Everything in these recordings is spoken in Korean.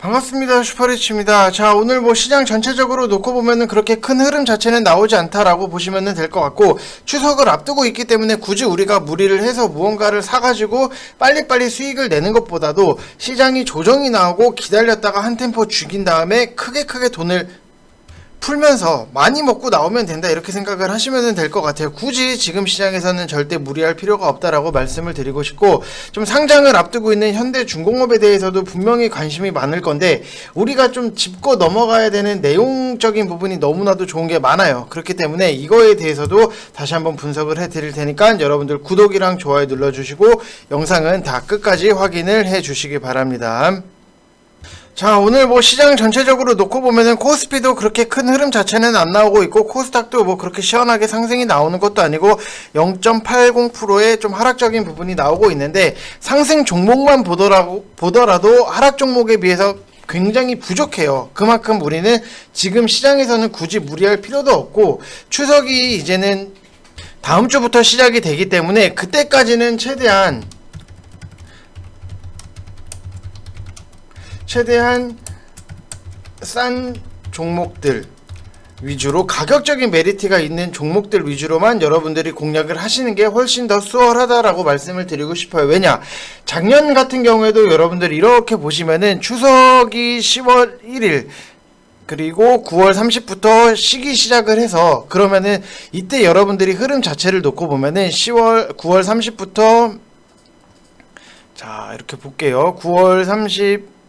반갑습니다. 슈퍼리치입니다. 자, 오늘 뭐 시장 전체적으로 놓고 보면은 그렇게 큰 흐름 자체는 나오지 않다라고 보시면 될것 같고, 추석을 앞두고 있기 때문에 굳이 우리가 무리를 해서 무언가를 사가지고 빨리빨리 수익을 내는 것보다도 시장이 조정이 나오고 기다렸다가 한 템포 죽인 다음에 크게 크게 돈을 풀면서 많이 먹고 나오면 된다 이렇게 생각을 하시면 될 것 같아요. 굳이 지금 시장에서는 절대 무리할 필요가 없다라고 말씀을 드리고 싶고 좀 상장을 앞두고 있는 현대중공업에 대해서도 분명히 관심이 많을 건데 우리가 좀 짚고 넘어가야 되는 내용적인 부분이 너무나도 좋은 게 많아요. 그렇기 때문에 이거에 대해서도 다시 한번 분석을 해 드릴 테니까 여러분들 구독이랑 좋아요 눌러주시고 영상은 다 끝까지 확인을 해 주시기 바랍니다. 자 오늘 뭐 시장 전체적으로 놓고 보면은 코스피도 그렇게 큰 흐름 자체는 안 나오고 있고 코스닥도 뭐 그렇게 시원하게 상승이 나오는 것도 아니고 0.80%의 좀 하락적인 부분이 나오고 있는데 상승 종목만 보더라도 보더라도 하락 종목에 비해서 굉장히 부족해요. 그만큼 우리는 지금 시장에서는 굳이 무리할 필요도 없고 추석이 이제는 다음 주부터 시작이 되기 때문에 그때까지는 최대한 최대한 싼 종목들 위주로 가격적인 메리트가 있는 종목들 위주로만 여러분들이 공략을 하시는 게 훨씬 더 수월하다라고 말씀을 드리고 싶어요. 왜냐? 작년 같은 경우에도 여러분들 이렇게 보시면은 추석이 10월 1일 그리고 9월 30부터 시기 시작을 해서 그러면은 이때 여러분들이 흐름 자체를 놓고 보면은 10월 9월 30부터 자, 이렇게 볼게요. 9월 30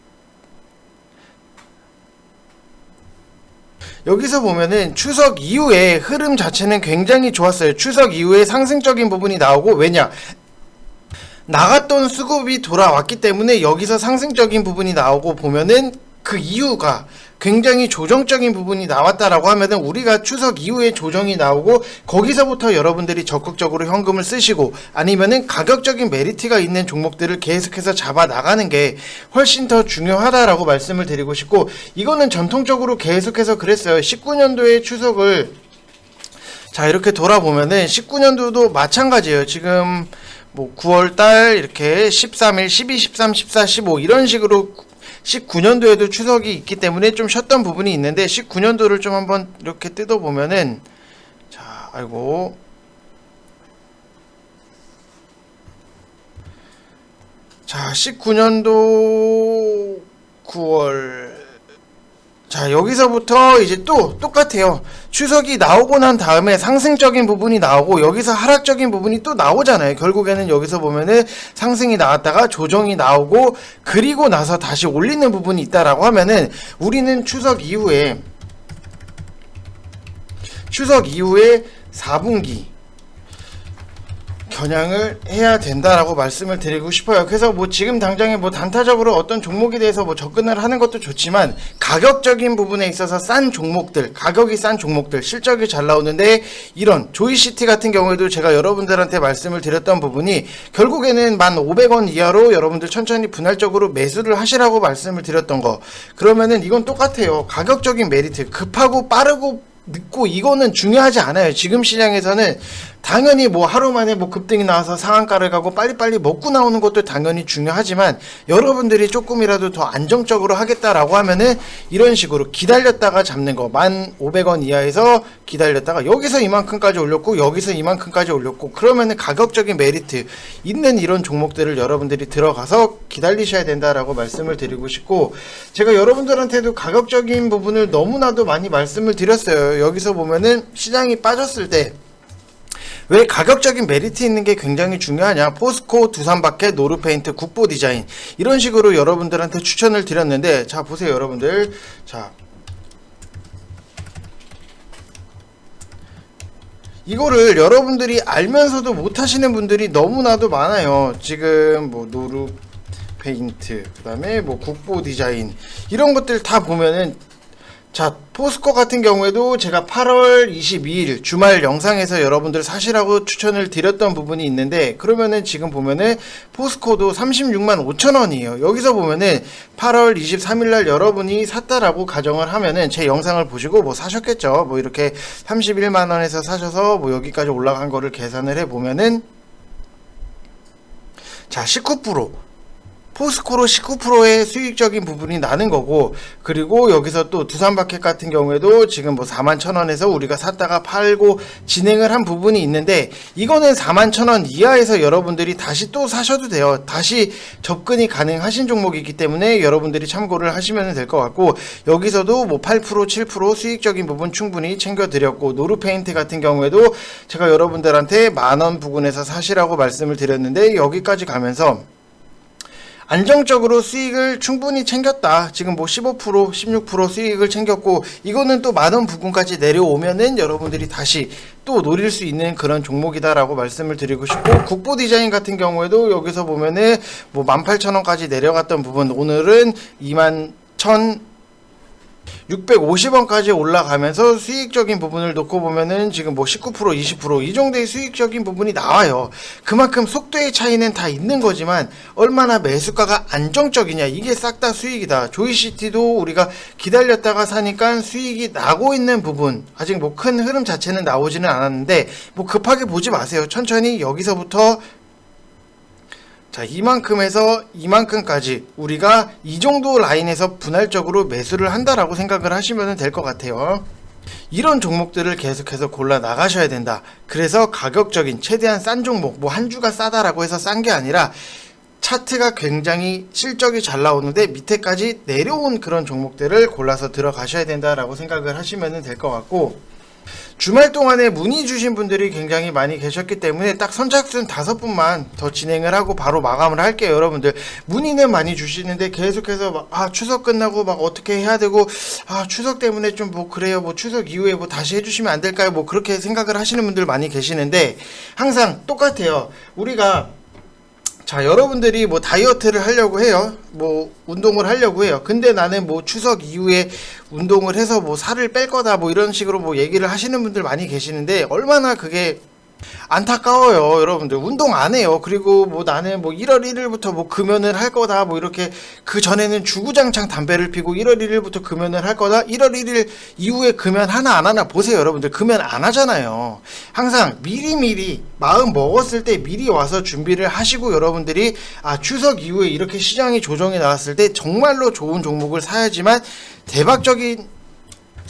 여기서 보면은 추석 이후에 흐름 자체는 굉장히 좋았어요. 추석 이후에 상승적인 부분이 나오고 왜냐? 나갔던 수급이 돌아왔기 때문에 여기서 상승적인 부분이 나오고 보면은 그 이유가 굉장히 조정적인 부분이 나왔다라고 하면은 우리가 추석 이후에 조정이 나오고 거기서부터 여러분들이 적극적으로 현금을 쓰시고 아니면은 가격적인 메리트가 있는 종목들을 계속해서 잡아 나가는 게 훨씬 더 중요하다라고 말씀을 드리고 싶고 이거는 전통적으로 계속해서 그랬어요. 19년도에 추석을 자 이렇게 돌아보면은 19년도도 마찬가지예요. 지금 뭐 9월 달 이렇게 13일, 12, 13, 14, 15 이런 식으로 19년도에도 추석이 있기 때문에 좀 쉬었던 부분이 있는데 19년도를 좀 한번 이렇게 뜯어 보면은 자, 아이고. 자, 19년도 9월 자, 여기서부터 이제 또 똑같아요. 추석이 나오고 난 다음에 상승적인 부분이 나오고 여기서 하락적인 부분이 또 나오잖아요. 결국에는 여기서 보면은 상승이 나왔다가 조정이 나오고 그리고 나서 다시 올리는 부분이 있다라고 하면은 우리는 추석 이후에 추석 이후에 4분기 겨냥을 해야 된다라고 말씀을 드리고 싶어요. 그래서 뭐 지금 당장에 뭐 단타적으로 어떤 종목에 대해서 뭐 접근을 하는 것도 좋지만 가격적인 부분에 있어서 싼 종목들, 가격이 싼 종목들, 실적이 잘 나오는데 이런 조이시티 같은 경우에도 제가 여러분들한테 말씀을 드렸던 부분이 결국에는 1,500원 이하로 여러분들 천천히 분할적으로 매수를 하시라고 말씀을 드렸던 거. 그러면은 이건 똑같아요. 가격적인 메리트, 급하고 빠르고 늦고 이거는 중요하지 않아요. 지금 시장에서는 당연히 뭐 하루 만에 뭐 급등이 나와서 상한가를 가고 빨리빨리 먹고 나오는 것도 당연히 중요하지만 여러분들이 조금이라도 더 안정적으로 하겠다라고 하면은 이런 식으로 기다렸다가 잡는 거 1,500원 이하에서 기다렸다가 여기서 이만큼까지 올렸고 여기서 이만큼까지 올렸고 그러면은 가격적인 메리트 있는 이런 종목들을 여러분들이 들어가서 기다리셔야 된다라고 말씀을 드리고 싶고 제가 여러분들한테도 가격적인 부분을 너무나도 많이 말씀을 드렸어요. 여기서 보면은 시장이 빠졌을 때 왜 가격적인 메리트 있는 게 굉장히 중요하냐? 포스코, 두산바켓, 노르페인트, 국보 디자인 이런 식으로 여러분들한테 추천을 드렸는데 자 보세요 여러분들 자 이거를 여러분들이 알면서도 못 하시는 분들이 너무나도 많아요. 지금 뭐 노루 페인트, 그 다음에 뭐 국보 디자인 이런 것들 다 보면은 자, 포스코 같은 경우에도 제가 8월 22일 주말 영상에서 여러분들 사시라고 추천을 드렸던 부분이 있는데 그러면은 지금 보면은 포스코도 36만 5천 원이에요. 여기서 보면은 8월 23일 날 여러분이 샀다라고 가정을 하면은 제 영상을 보시고 뭐 사셨겠죠. 뭐 이렇게 31만 원에서 사셔서 뭐 여기까지 올라간 거를 계산을 해 보면은 자, 19% 포스코로 19%의 수익적인 부분이 나는 거고 그리고 여기서 또 두산마켓 같은 경우에도 지금 뭐 4만 천 원에서 우리가 샀다가 팔고 진행을 한 부분이 있는데 이거는 4만 천원 이하에서 여러분들이 다시 또 사셔도 돼요. 다시 접근이 가능하신 종목이기 때문에 여러분들이 참고를 하시면 될 것 같고 여기서도 뭐 8% 7% 수익적인 부분 충분히 챙겨 드렸고 노르페인트 같은 경우에도 제가 여러분들한테 만원 부근에서 사시라고 말씀을 드렸는데 여기까지 가면서 안정적으로 수익을 충분히 챙겼다. 지금 뭐 15%, 16% 수익을 챙겼고 이거는 또 만원 부근까지 내려오면은 여러분들이 다시 또 노릴 수 있는 그런 종목이다라고 말씀을 드리고 싶고 국보 디자인 같은 경우에도 여기서 보면은 뭐 18,000원까지 내려갔던 부분 오늘은 21,000 650원까지 올라가면서 수익적인 부분을 놓고 보면은 지금 뭐 19% 20%이 정도의 수익적인 부분이 나와요. 그만큼 속도의 차이는 다 있는 거지만 얼마나 매수가가 안정적이냐 이게 싹 다 수익이다. 조이시티도 우리가 기다렸다가 사니까 수익이 나고 있는 부분 아직 뭐 큰 흐름 자체는 나오지는 않았는데 뭐 급하게 보지 마세요. 천천히 여기서부터 자, 이만큼에서 이만큼까지 우리가 이 정도 라인에서 분할적으로 매수를 한다라고 생각을 하시면 될 것 같아요. 이런 종목들을 계속해서 골라 나가셔야 된다. 그래서 가격적인 최대한 싼 종목, 뭐 한 주가 싸다라고 해서 싼 게 아니라 차트가 굉장히 실적이 잘 나오는데 밑에까지 내려온 그런 종목들을 골라서 들어가셔야 된다라고 생각을 하시면 될 것 같고 주말 동안에 문의 주신 분들이 굉장히 많이 계셨기 때문에 딱 선착순 다섯 분만 더 진행을 하고 바로 마감을 할게요, 여러분들. 문의는 많이 주시는데 계속해서 막, 아, 추석 끝나고 막 어떻게 해야 되고, 아, 추석 때문에 좀 뭐 그래요, 뭐 추석 이후에 뭐 다시 해주시면 안 될까요? 뭐 그렇게 생각을 하시는 분들 많이 계시는데 항상 똑같아요. 우리가 자, 여러분들이 뭐 다이어트를 하려고 해요. 뭐 운동을 하려고 해요. 근데 나는 뭐 추석 이후에 운동을 해서 뭐 살을 뺄 거다 뭐 이런 식으로 뭐 얘기를 하시는 분들 많이 계시는데 얼마나 그게 안타까워요, 여러분들. 운동 안 해요. 그리고 뭐 나는 뭐 1월 1일부터 뭐 금연을 할 거다. 뭐 이렇게 그 전에는 주구장창 담배를 피고 1월 1일부터 금연을 할 거다. 1월 1일 이후에 금연 하나 안 하나 보세요, 여러분들. 금연 안 하잖아요. 항상 미리미리 마음 먹었을 때 미리 와서 준비를 하시고 여러분들이 아, 추석 이후에 이렇게 시장이 조정이 나왔을 때 정말로 좋은 종목을 사야지만 대박적인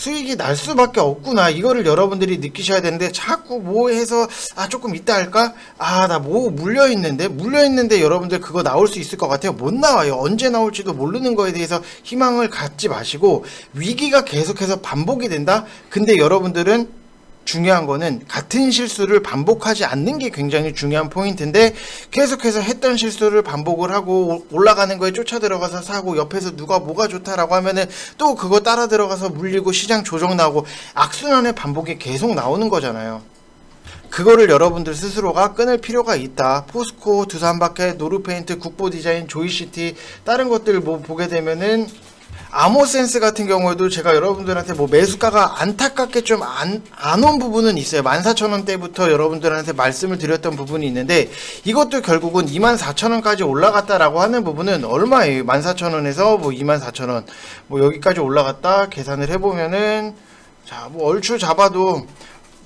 수익이 날 수밖에 없구나. 이거를 여러분들이 느끼셔야 되는데 자꾸 뭐 해서 아 조금 이따 할까? 아 나 뭐 물려 있는데 물려 있는데 여러분들 그거 나올 수 있을 것 같아요. 못 나와요. 언제 나올지도 모르는 거에 대해서 희망을 갖지 마시고 위기가 계속해서 반복이 된다. 근데 여러분들은 중요한 거는 같은 실수를 반복하지 않는 게 굉장히 중요한 포인트인데 계속해서 했던 실수를 반복을 하고 올라가는 거에 쫓아 들어가서 사고 옆에서 누가 뭐가 좋다라고 하면은 또 그거 따라 들어가서 물리고 시장 조정 나오고 악순환의 반복이 계속 나오는 거잖아요. 그거를 여러분들 스스로가 끊을 필요가 있다. 포스코, 두산마켓, 노르페인트, 국보 디자인, 조이시티 다른 것들 뭐 보게 되면은 아모센스 같은 경우에도 제가 여러분들한테 뭐 매수가가 안타깝게 좀 안 안 온 부분은 있어요. 14,000원대부터 여러분들한테 말씀을 드렸던 부분이 있는데 이것도 결국은 24,000원까지 올라갔다라고 하는 부분은 얼마예요? 14,000원에서 뭐 24,000원 뭐 여기까지 올라갔다 계산을 해보면은 자 뭐 얼추 잡아도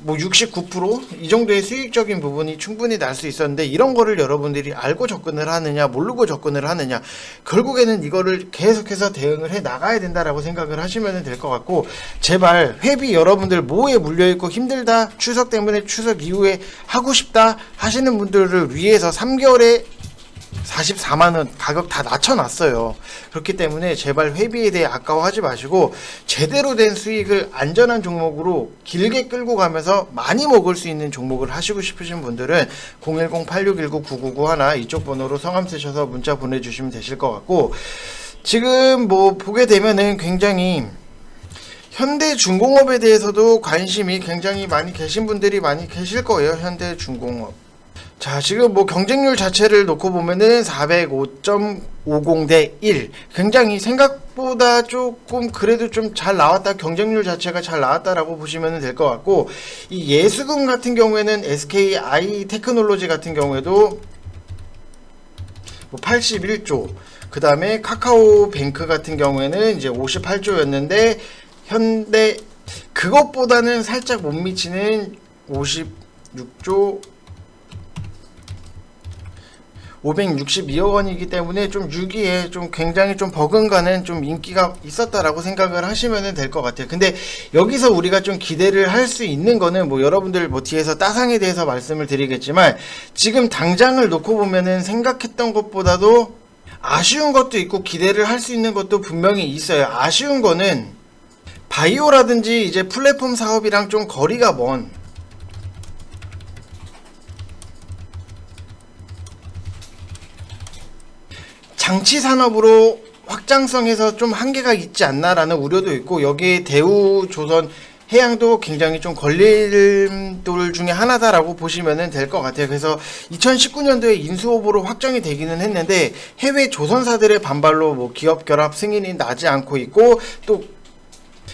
뭐 69%이 정도의 수익적인 부분이 충분히 날 수 있었는데 이런 거를 여러분들이 알고 접근을 하느냐 모르고 접근을 하느냐 결국에는 이거를 계속해서 대응을 해 나가야 된다라고 생각을 하시면 될 것 같고 제발 회비 여러분들 뭐에 물려 있고 힘들다 추석 때문에 추석 이후에 하고 싶다 하시는 분들을 위해서 3개월에 44만 원 가격 다 낮춰놨어요. 그렇기 때문에 제발 회비에 대해 아까워하지 마시고 제대로 된 수익을 안전한 종목으로 길게 끌고 가면서 많이 먹을 수 있는 종목을 하시고 싶으신 분들은 010-8619-9991 이쪽 번호로 성함 쓰셔서 문자 보내주시면 되실 것 같고 지금 뭐 보게 되면은 굉장히 현대중공업에 대해서도 관심이 굉장히 많이 계신 분들이 많이 계실 거예요. 현대중공업. 자, 지금 뭐 경쟁률 자체를 놓고 보면은 405.50 대 1. 굉장히 생각보다 조금 그래도 좀 잘 나왔다. 경쟁률 자체가 잘 나왔다라고 보시면 될 것 같고, 이 예수금 같은 경우에는 SKI 테크놀로지 같은 경우에도 뭐 81조. 그 다음에 카카오 뱅크 같은 경우에는 이제 58조였는데, 현대, 그것보다는 살짝 못 미치는 56조 562억 원이기 때문에 좀 6위에 좀 굉장히 좀 버금가는 좀 인기가 있었다라고 생각을 하시면 될 것 같아요. 근데 여기서 우리가 좀 기대를 할 수 있는 거는 뭐 여러분들 뭐 뒤에서 따상에 대해서 말씀을 드리겠지만 지금 당장을 놓고 보면은 생각했던 것보다도 아쉬운 것도 있고 기대를 할 수 있는 것도 분명히 있어요. 아쉬운 거는 바이오라든지 이제 플랫폼 사업이랑 좀 거리가 먼 장치 산업으로 확장성에서 좀 한계가 있지 않나라는 우려도 있고 여기에 대우 조선 해양도 굉장히 좀 걸림돌 중에 하나다라고 보시면 될 것 같아요. 그래서 2019년도에 인수호보로 확정이 되기는 했는데 해외 조선사들의 반발로 뭐 기업 결합 승인이 나지 않고 있고 또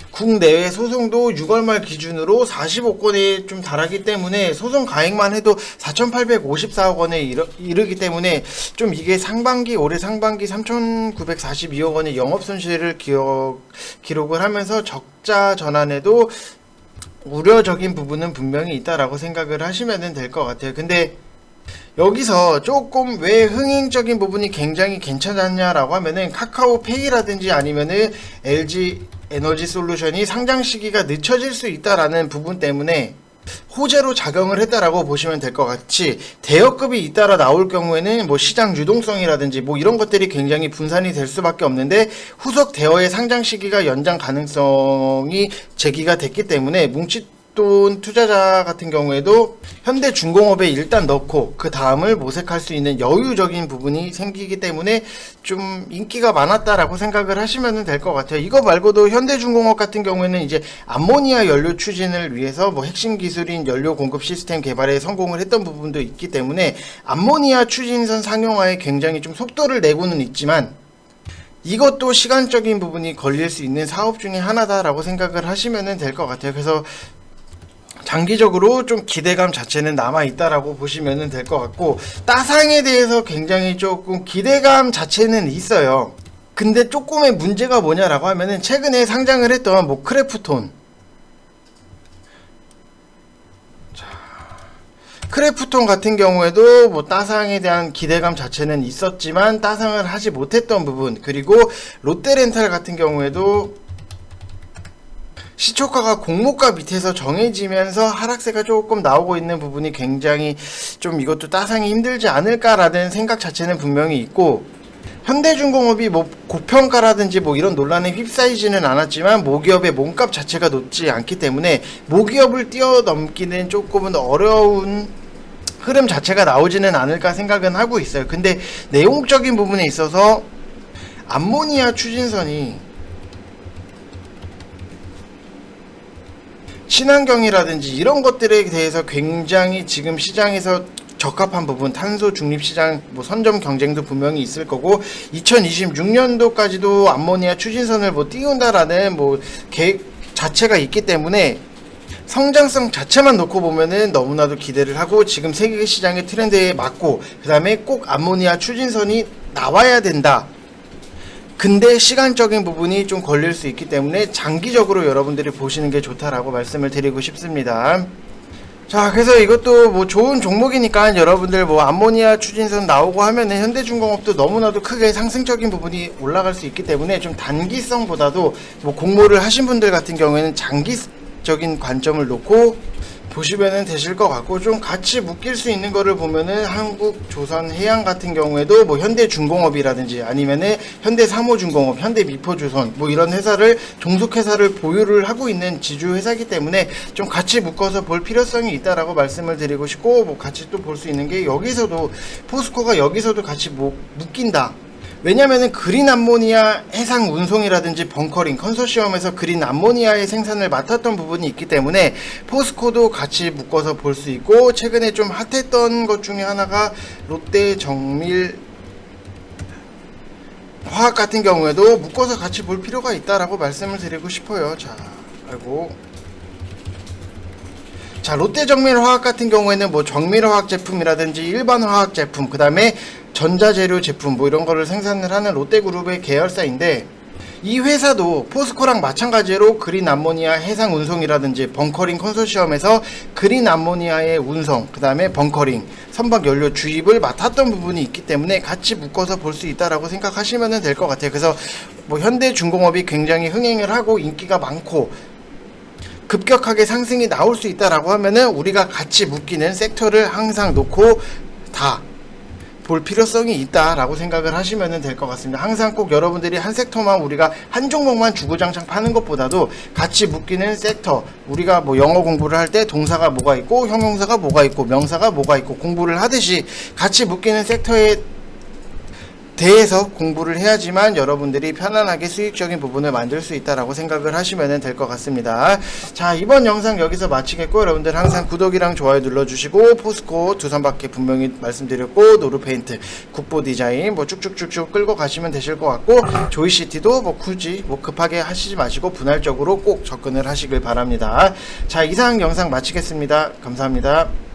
국내외 소송도 6월 말 기준으로 45건에 좀 달하기 때문에 소송 가액만 해도 4,854억 원에 이르, 이르기 때문에 좀 이게 상반기 올해 상반기 3,942억 원의 영업 손실을 기억, 기록을 하면서 적자 전환에도 우려적인 부분은 분명히 있다라고 생각을 하시면 될 것 같아요. 근데 여기서 조금 왜 흥행적인 부분이 굉장히 괜찮았냐라고 하면은 카카오페이라든지 아니면은 LG 에너지 솔루션이 상장 시기가 늦춰질 수 있다라는 부분 때문에 호재로 작용을 했다라고 보시면 될 것 같이 대여급이 잇따라 나올 경우에는 뭐 시장 유동성이라든지 뭐 이런 것들이 굉장히 분산이 될 수밖에 없는데 후속 대여의 상장 시기가 연장 가능성이 제기가 됐기 때문에 뭉치 돈 투자자 같은 경우에도 현대 중공업에 일단 넣고 그 다음을 모색할 수 있는 여유적인 부분이 생기기 때문에 좀 인기가 많았다라고 생각을 하시면 될 것 같아요. 이거 말고도 현대 중공업 같은 경우에는 이제 암모니아 연료 추진을 위해서 뭐 핵심 기술인 연료 공급 시스템 개발에 성공을 했던 부분도 있기 때문에 암모니아 추진선 상용화에 굉장히 좀 속도를 내고는 있지만 이것도 시간적인 부분이 걸릴 수 있는 사업 중에 하나다라고 생각을 하시면 될 것 같아요. 그래서 장기적으로 좀 기대감 자체는 남아 있다라고 보시면 될 것 같고 따상에 대해서 굉장히 조금 기대감 자체는 있어요. 근데 조금의 문제가 뭐냐라고 하면은 최근에 상장을 했던 뭐 크래프톤 자, 크래프톤 같은 경우에도 뭐 따상에 대한 기대감 자체는 있었지만 따상을 하지 못했던 부분 그리고 롯데렌탈 같은 경우에도 시초가가 공모가 밑에서 정해지면서 하락세가 조금 나오고 있는 부분이 굉장히 좀 이것도 따상이 힘들지 않을까라는 생각 자체는 분명히 있고 현대중공업이 뭐 고평가라든지 뭐 이런 논란에 휩싸이지는 않았지만 모기업의 몸값 자체가 높지 않기 때문에 모기업을 뛰어넘기는 조금은 어려운 흐름 자체가 나오지는 않을까 생각은 하고 있어요. 근데 내용적인 부분에 있어서 암모니아 추진선이 친환경이라든지 이런 것들에 대해서 굉장히 지금 시장에서 적합한 부분 탄소 중립 시장 뭐 선점 경쟁도 분명히 있을 거고 2026년도까지도 암모니아 추진선을 뭐 띄운다라는 뭐 계획 자체가 있기 때문에 성장성 자체만 놓고 보면은 너무나도 기대를 하고 지금 세계 시장의 트렌드에 맞고 그다음에 꼭 암모니아 추진선이 나와야 된다. 근데 시간적인 부분이 좀 걸릴 수 있기 때문에 장기적으로 여러분들이 보시는 게 좋다라고 말씀을 드리고 싶습니다. 자, 그래서 이것도 뭐 좋은 종목이니까 여러분들 뭐 암모니아 추진선 나오고 하면은 현대중공업도 너무나도 크게 상승적인 부분이 올라갈 수 있기 때문에 좀 단기성보다도 뭐 공모를 하신 분들 같은 경우에는 장기적인 관점을 놓고 보시면은 되실 것 같고 좀 같이 묶일 수 있는 거를 보면은 한국 조선 해양 같은 경우에도 뭐 현대 중공업이라든지 아니면은 현대사모중공업, 현대 미포 조선 뭐 이런 회사를 종속 회사를 보유를 하고 있는 지주 회사이기 때문에 좀 같이 묶어서 볼 필요성이 있다라고 말씀을 드리고 싶고 뭐 같이 또 볼 수 있는 게 여기서도 포스코가 여기서도 같이 뭐 묶인다. 왜냐면은 그린 암모니아 해상 운송이라든지 벙커링 컨소시엄에서 그린 암모니아의 생산을 맡았던 부분이 있기 때문에 포스코도 같이 묶어서 볼 수 있고 최근에 좀 핫했던 것 중에 하나가 롯데 정밀 화학 같은 경우에도 묶어서 같이 볼 필요가 있다라고 말씀을 드리고 싶어요. 자, 아이고. 자, 롯데 정밀 화학 같은 경우에는 뭐 정밀 화학 제품이라든지 일반 화학 제품, 그 다음에 전자재료 제품 뭐 이런 거를 생산을 하는 롯데그룹의 계열사인데 이 회사도 포스코랑 마찬가지로 그린 암모니아 해상 운송이라든지 벙커링 컨소시엄에서 그린 암모니아의 운송, 그 다음에 벙커링, 선박 연료 주입을 맡았던 부분이 있기 때문에 같이 묶어서 볼 수 있다라고 생각하시면 될 것 같아요. 그래서 뭐 현대 중공업이 굉장히 흥행을 하고 인기가 많고 급격하게 상승이 나올 수 있다라고 하면은 우리가 같이 묶이는 섹터를 항상 놓고 다 볼 필요성이 있다라고 생각을 하시면 될 것 같습니다. 항상 꼭 여러분들이 한 섹터만 우리가 한 종목만 주구장창 파는 것보다도 같이 묶이는 섹터 우리가 뭐 영어 공부를 할 때 동사가 뭐가 있고 형용사가 뭐가 있고 명사가 뭐가 있고 공부를 하듯이 같이 묶이는 섹터에 대해서 공부를 해야지만 여러분들이 편안하게 수익적인 부분을 만들 수 있다라고 생각을 하시면 될 것 같습니다. 자, 이번 영상 여기서 마치겠고 여러분들 항상 구독이랑 좋아요 눌러주시고 포스코 두산밖에 분명히 말씀드렸고 노르페인트 국보 디자인 뭐 쭉쭉쭉쭉 끌고 가시면 되실 것 같고 조이시티도 뭐 굳이 뭐 급하게 하시지 마시고 분할적으로 꼭 접근을 하시길 바랍니다. 자, 이상 영상 마치겠습니다. 감사합니다.